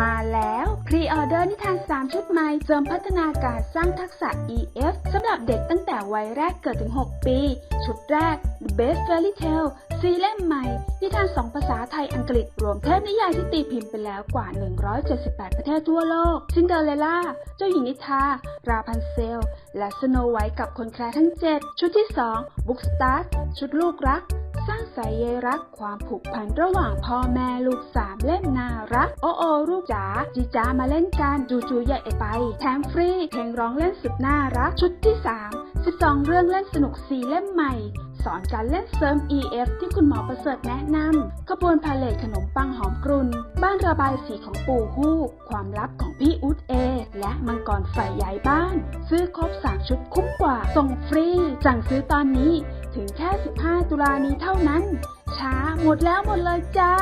มาแล้วพรีออเดอร์นิทาน 3 ชุดใหม่เสริมพัฒนาการสร้างทักษะ EF สำหรับเด็กตั้งแต่วัยแรกเกิดถึง 6 ปี ชุดแรก The Best Fairy Tale ซีเล่มใหม่ นิทาน 2 ภาษาไทยอังกฤษ รวมเทพนิยายที่ตีพิมพ์ไปแล้วกว่า 178 ประเทศทั่วโลกซินเดอเรลล่า เจ้าหญิงนิทา ราพันเซล และสโนไวท์กับคนแคร์ทั้ง 7 ชุดที่ 2 Book Start ชุดลูกรัก สร้างสายใยรักความผูกพันระหว่างพ่อแม่ลูกสาม น่ารัก โอโอลูกจ๋าจีจ้ามาเล่นกันจูจูใหญ่ไป แถมฟรีเพลงร้องเล่นสุดน่ารัก ชุดที่ 3 12 เรื่องเล่นสนุก4เล่มใหม่สอนการเล่นเสริม EF ที่คุณหมอประเสริฐแนะนำขบวนพาเลทขนมปังหอมกรุ่น บ้านระบายสีของปู่ฮูก ความลับของพี่อุดเอ และมังกรฝ่ายย้ายบ้าน ซื้อครบ3ชุดคุ้มกว่า ส่งฟรี สั่งซื้อตอนนี้ ถึงแค่ 15 ตุลานี้เท่านั้น ช้าหมดแล้วหมดเลยจ้า